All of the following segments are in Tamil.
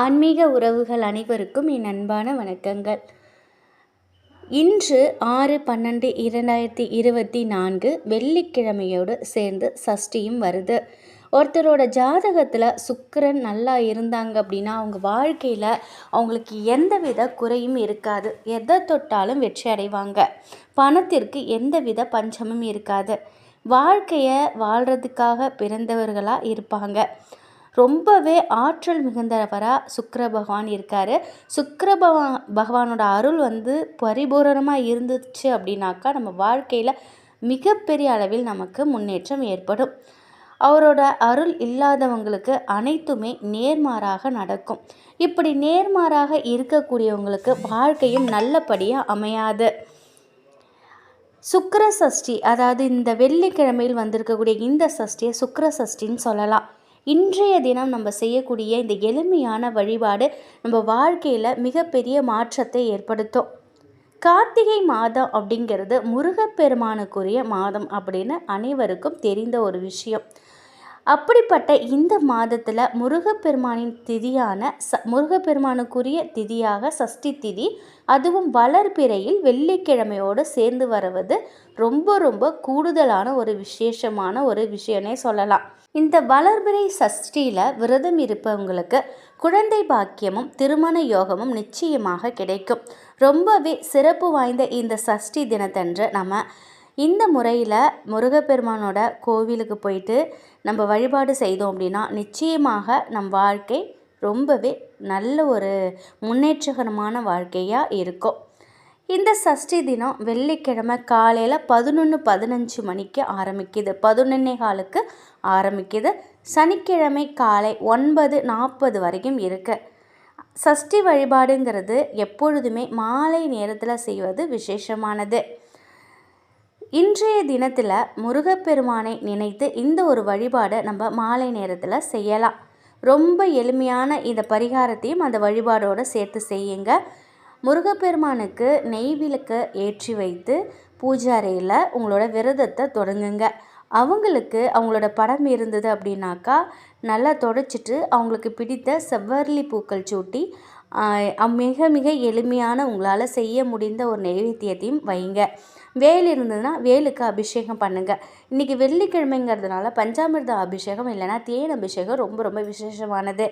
ஆன்மீக உறவுகள் அனைவருக்கும் என் அன்பான வணக்கங்கள். இன்று ஆறு பன்னெண்டு இரண்டாயிரத்தி இருபத்தி நான்கு வெள்ளிக்கிழமையோடு சேர்ந்து சஷ்டியும் வருது. ஒருத்தரோட ஜாதகத்தில் சுக்கரன் நல்லா இருந்தாங்க அப்படின்னா அவங்க வாழ்க்கையில் அவங்களுக்கு எந்தவித குறையும் இருக்காது. எதை தொட்டாலும் வெற்றி அடைவாங்க. பணத்திற்கு எந்தவித பஞ்சமும் இருக்காது. வாழ்க்கையை வாழ்கிறதுக்காக பிறந்தவர்களாக இருப்பாங்க. ரொம்பவே ஆற்றல் மிகுந்தவராக சுக்கர பகவான் இருக்கார். சுக்கர பகவான் பகவானோட அருள் வந்து பரிபூரணமாக இருந்துச்சு அப்படின்னாக்கா நம்ம வாழ்க்கையில் மிகப்பெரிய அளவில் நமக்கு முன்னேற்றம் ஏற்படும். அவரோட அருள் இல்லாதவங்களுக்கு அனைத்துமே நேர்மாறாக நடக்கும். இப்படி நேர்மாறாக இருக்கக்கூடியவங்களுக்கு வாழ்க்கையும் நல்லபடியாக அமையாது. சுக்கர சஷ்டி அதாவது இந்த வெள்ளிக்கிழமையில் வந்திருக்கக்கூடிய இந்த சஷ்டியை சுக்கர சஷ்டின்னு சொல்லலாம். இன்றைய தினம் நம்ம செய்யக்கூடிய இந்த எளிமையான வழிபாடு நம்ம வாழ்க்கையில் மிகப்பெரிய மாற்றத்தை ஏற்படுத்தும். கார்த்திகை மாதம் அப்படிங்கிறது முருகப்பெருமானுக்குரிய மாதம் அப்படின்னு அனைவருக்கும் தெரிந்த ஒரு விஷயம். அப்படிப்பட்ட இந்த மாதத்தில் முருகப்பெருமானின் திதியான ச முருகப்பெருமானுக்குரிய திதியாக சஷ்டி திதி அதுவும் வளர்பிறையில் வெள்ளிக்கிழமையோடு சேர்ந்து வருவது ரொம்ப ரொம்ப கூடுதலான ஒரு விசேஷமான ஒரு விஷயம்னே சொல்லலாம். இந்த வளர்பிறை சஷ்டியில் விரதம் இருப்பவங்களுக்கு குழந்தை பாக்கியமும் திருமண யோகமும் நிச்சயமாக கிடைக்கும். ரொம்பவே சிறப்பு வாய்ந்த இந்த சஷ்டி தினத்தன்று நம்ம இந்த முறையில் முருகப்பெருமானோட கோவிலுக்கு போயிட்டு நம்ம வழிபாடு செய்தோம் அப்படின்னா நிச்சயமாக நம் வாழ்க்கை ரொம்பவே நல்ல ஒரு முன்னேற்றகரமான வாழ்க்கையாக இருக்கும். இந்த சஷ்டி தினம் வெள்ளிக்கிழமை காலையில் பதினொன்று பதினஞ்சு மணிக்கு ஆரம்பிக்குது. பதினொன்னே காலுக்கு ஆரம்பிக்குது. சனிக்கிழமை காலை ஒன்பது நாற்பது வரைக்கும் இருக்குது சஷ்டி வழிபாடுங்கிறது எப்பொழுதுமே மாலை நேரத்தில் செய்வது விசேஷமானது. இன்றைய தினத்தில் முருகப்பெருமானை நினைத்து இந்த ஒரு வழிபாடை நம்ம மாலை நேரத்தில் செய்யலாம். ரொம்ப எளிமையான இந்த பரிகாரத்தையும் அந்த வழிபாடோடு சேர்த்து செய்யுங்க. முருகப்பெருமானுக்கு நெய் விளக்கை ஏற்றி வைத்து பூஜாரையில் உங்களோட விரதத்தை தொடங்குங்க. அவங்களுக்கு அவங்களோட படம் இருந்தது அப்படின்னாக்கா நல்லா தொடச்சிட்டு அவங்களுக்கு பிடித்த செவ்வரளி பூக்கள் சூட்டி மிக மிக எளிமையான உங்களால் செய்ய முடிந்த ஒரு நைவேத்தியத்தையும் வைங்க. வேல் இருந்ததுன்னா வேலுக்கு அபிஷேகம் பண்ணுங்கள் இன்றைக்கி வெள்ளிக்கிழமைங்கிறதுனால பஞ்சாமிர்த அபிஷேகம் இல்லைன்னா தேன் அபிஷேகம் ரொம்ப ரொம்ப விசேஷமானது.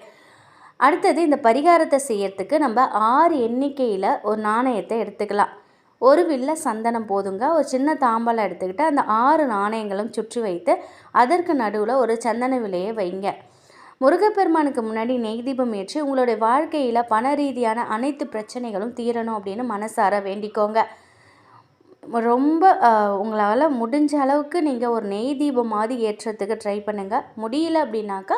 அடுத்தது இந்த பரிகாரத்தை செய்யறதுக்கு நம்ம ஆறு எண்ணிக்கையில் ஒரு நாணயத்தை எடுத்துக்கலாம். ஒரு வில்ல சந்தனம் போதுங்க. ஒரு சின்ன தாம்பாலம் எடுத்துக்கிட்டு அந்த ஆறு நாணயங்களும் சுற்றி வைத்து அதற்கு நடுவில் ஒரு சந்தன விலையை வைங்க. முருகப்பெருமானுக்கு முன்னாடி நெய் தீபம் ஏற்றி உங்களுடைய வாழ்க்கையில் பண ரீதியான அனைத்து பிரச்சனைகளும் தீரணும் அப்படின்னு மனசார வேண்டிக்கோங்க. ரொம்ப உங்களால் முடிஞ்ச அளவுக்கு நீங்கள் ஒரு நெய் தீபம் மாதிரி ஏற்றுறதுக்கு ட்ரை பண்ணுங்கள் முடியல அப்படின்னாக்கா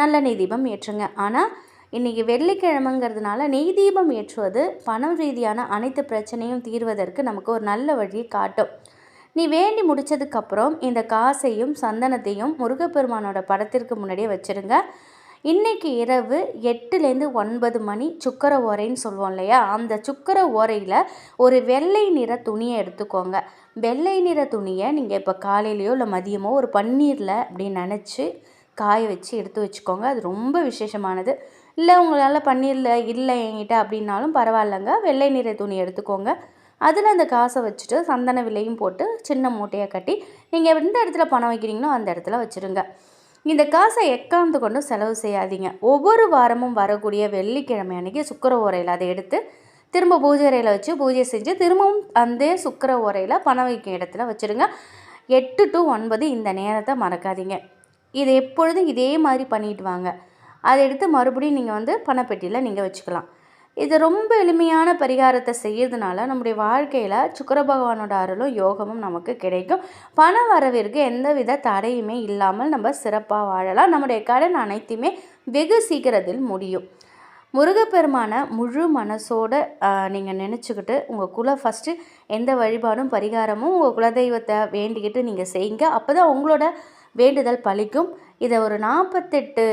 நல்ல நெய் தீபம் ஏற்றுங்க. ஆனால் இன்றைக்கி வெள்ளிக்கிழமைங்கிறதுனால நெய் தீபம் ஏற்றுவது பணம் ரீதியான அனைத்து பிரச்சனையும் தீர்வதற்கு நமக்கு ஒரு நல்ல வழியை காட்டும். நீ வேண்டி முடித்ததுக்கப்புறம் இந்த காசையும் சந்தனத்தையும் முருகப்பெருமானோட படத்திற்கு முன்னாடியே வச்சுருங்க. இன்றைக்கி இரவு எட்டுலேருந்து ஒன்பது மணி சுக்கர ஓரைன்னு சொல்லுவோம் இல்லையா? அந்த சுக்கர ஓரையில் ஒரு வெள்ளை நிற துணியை எடுத்துக்கோங்க. வெள்ளை நிற துணியை நீங்கள் இப்போ காலையிலையோ இல்லை மதியமோ ஒரு பன்னீரில் அப்படி நினச்சி காய வச்சு எடுத்து வச்சுக்கோங்க. அது ரொம்ப விசேஷமானது. இல்லை உங்களால் பன்னீரில் இல்லை என்கிட்ட அப்படின்னாலும் பரவாயில்லைங்க. வெள்ளை நிற துணி எடுத்துக்கோங்க. அதில் அந்த காசை வச்சுட்டு சந்தன விலையும் போட்டு சின்ன மூட்டையை கட்டி நீங்கள் எந்த இடத்துல பணம் வைக்கிறீங்களோ அந்த இடத்துல வச்சுருங்க. இந்த காசை எக்காந்து கொண்டு செலவு செய்யாதீங்க. ஒவ்வொரு வாரமும் வரக்கூடிய வெள்ளிக்கிழமை அன்றைக்கி சுக்கர ஓரையில் அதை எடுத்து திரும்ப பூஜை அறையில் வச்சு பூஜை செஞ்சு திரும்பவும் அந்த சுக்கர ஓரையில் பணம் வைக்கும் இடத்துல வச்சுருங்க. எட்டு டு ஒன்பது இந்த நேரத்தை மறக்காதீங்க. இது எப்பொழுதும் இதே மாதிரி பண்ணிட்டு வாங்க. அதை எடுத்து மறுபடியும் நீங்கள் வந்து பணப்பெட்டியில் நீங்கள் வச்சுக்கலாம். இது ரொம்ப எளிமையான பரிகாரத்தை செய்யறதுனால நம்முடைய வாழ்க்கையில் சுக்கர பகவானோட அருளும் யோகமும் நமக்கு கிடைக்கும். பண வரவிற்கு எந்தவித தடையுமே இல்லாமல் நம்ம சிறப்பாக வாழலாம். நம்முடைய கடன் அனைத்துமே வெகு சீக்கிரத்தில் முடியும். முருகப்பெருமான முழு மனசோடு நீங்கள் நினச்சிக்கிட்டு உங்கள் குல ஃபஸ்ட்டு எந்த வழிபாடும் பரிகாரமும் உங்கள் குலதெய்வத்தை வேண்டிக்கிட்டு நீங்கள் செய்யுங்க. அப்போ தான் உங்களோட வேண்டுதல் பழிக்கும் இதை ஒரு நாற்பத்தெட்டு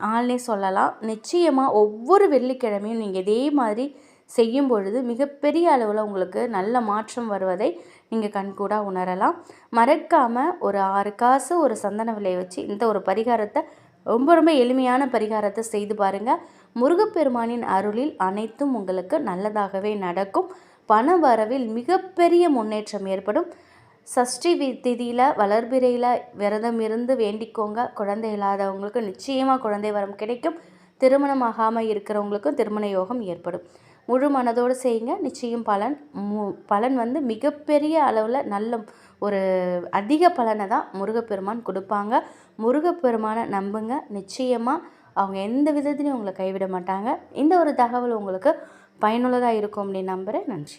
நாள்னே சொல்லலாம். நிச்சயமாக ஒவ்வொரு வெள்ளிக்கிழமையும் நீங்கள் இதே மாதிரி செய்யும் பொழுது மிகப்பெரிய அளவில் உங்களுக்கு நல்ல மாற்றம் வருவதை நீங்கள் கண்கூடாக உணரலாம். மறக்காமல் ஒரு ஆறு காசு ஒரு சந்தன விலையை வச்சு இந்த ஒரு பரிகாரத்தை ரொம்ப ரொம்ப எளிமையான பரிகாரத்தை செய்து பாருங்கள் முருகப்பெருமானின் அருளில் அனைத்தும் உங்களுக்கு நல்லதாகவே நடக்கும். பண வரவில் மிகப்பெரிய முன்னேற்றம் ஏற்படும். சஷ்டி திதியில் வளர்பிறையில் விரதம் இருந்து வேண்டிக்கோங்க. குழந்தை இல்லாதவங்களுக்கு நிச்சயமாக குழந்தை வரம் கிடைக்கும். திருமணம் ஆகாமல் இருக்கிறவங்களுக்கும் திருமண யோகம் ஏற்படும். முழு மனதோடு செய்யுங்க. நிச்சயம் பலன் மு பலன் வந்து மிகப்பெரிய அளவில் நல்ல ஒரு அதிக பலனை தான் முருகப்பெருமான் கொடுப்பாங்க. முருகப்பெருமானை நம்புங்க. நிச்சயமாக அவங்க எந்த விதத்துலையும் உங்களை கைவிட மாட்டாங்க. இந்த ஒரு தகவல் உங்களுக்கு பயனுள்ளதாக இருக்கும் அப்படின்னு நம்புகிறேன் நன்றி.